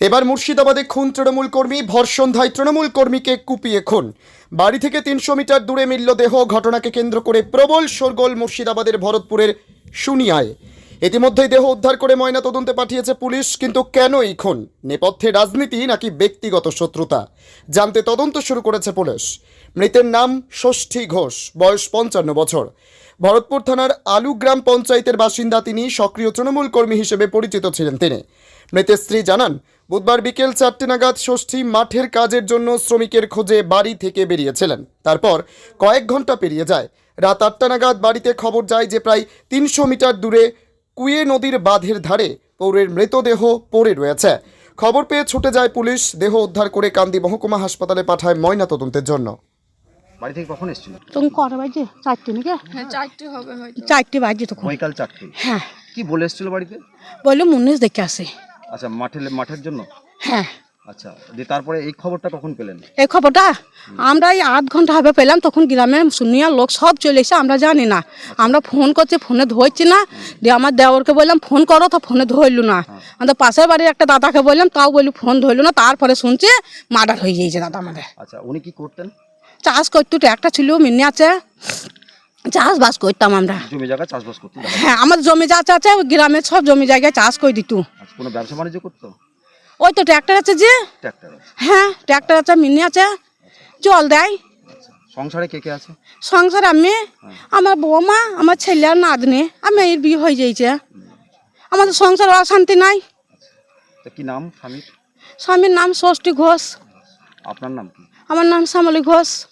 এবার মুর্শিদাবাদে খুন তৃণমূল কর্মী, ভরসন্ধ্যায় তৃণমূল কর্মীকে কুপিয়ে খুন। বাড়ি থেকে তিনশো মিটার দূরে মিলল দেহ, ঘটনাকে কেন্দ্র করে প্রবল শোরগোল মুর্শিদাবাদের ভরতপুরের শুনিয়ায়। ইতিমধ্যেই দেহ উদ্ধার করে ময়না তদন্তে পাঠিয়েছে পুলিশ, কিন্তু কেন এই খুন? নেপথ্যে রাজনীতি নাকি ব্যক্তিগত শত্রুতা? জানতে তদন্ত শুরু করেছে পুলিশ। মৃতের নাম ষষ্ঠী ঘোষ, বয়স পঞ্চান্ন বছর। ভরতপুর থানার আলু গ্রাম পঞ্চায়েতের বাসিন্দা তিনি সক্রিয় তৃণমূল কর্মী হিসেবে পরিচিত ছিলেন তিনি। মৃতের স্ত্রী জানান, বুধবার বিকেল চারটে নাগাদ ষষ্ঠী মাঠের কাজের জন্য শ্রমিকের খোঁজে বাড়ি থেকে বেরিয়েছিলেন। তারপর কয়েক ঘণ্টা পেরিয়ে যায়। রাত আটটা নাগাদ বাড়িতে খবর যায় যে প্রায় তিনশো মিটার দূরে কুয়ে নদীর বাঁধের ধারে পৌরের মৃতদেহ পড়ে রয়েছে। খবর পেয়ে ছুটে যায় পুলিশ। দেহ উদ্ধার করে কান্দি মহকুমা হাসপাতালে পাঠায় ময়না তদন্তের জন্য। বাড়ি থেকে কখন এসেছিল? তখন কটা বাজে? চারটে নাকি? হ্যাঁ চারটে হবে হয়তো। চারটে বাজে তখন। বৈকাল চারটে। হ্যাঁ। কি বলে এসেছিল বাড়িতে? বলল মুন্নিশ দেখে আসে। আচ্ছা মাঠে মাঠের জন্য? হ্যাঁ। আচ্ছা দিয়ে তারপরে এই খবরটা কখন পেলেন? এই খবরটা আমরা এই আধ ঘণ্টা হবে পেলাম তখন গ্রামে শুনিয়া লোক সব চলে এসে আমরা জানি না। আমরা ফোন করছি ফোনে ধরছি না। দিয়ে আমার দেওরকে বললাম ফোন করো তো ফোনে ধরলো না। আমাদের পাশের বাড়ির একটা দাদাকে বললাম তাও বলি ফোন ধরলো না। তারপরে শুনছে মার্ডার হয়ে গিয়েছে দাদা আমাদের। আচ্ছা উনি কি করতেন? চাষ করতো একটা ছিল মিন্নি আছে। চাষবাস করতাম আমরা। জমি জায়গা চাষবাস করতেন দেখা- হ্যাঁ আমার জমি যা আছে আছে গ্রামের সব জমি জায়গায় চাষ করে দিত। আচ্ছা কোনো ব্যবসা বাণিজ্য করতো? ওই তো ট্র্যাক্টর আছে যে? হ্যাঁ ট্র্যাক্টর আছে মিনি আছে। জল দেয়। আচ্ছা সংসারে কে কে আছে? সংসার আমি আমার বৌমা আমার ছেলে আর নাতনি। আমি এর বিয়ে হয়ে যাইছে। আমাদের সংসার অশান্তি নাই। কি নাম স্বামীর? স্বামীর নাম ষষ্ঠী ঘোষ। আপনার নাম কি? আমার নাম শ্যামলী ঘোষ।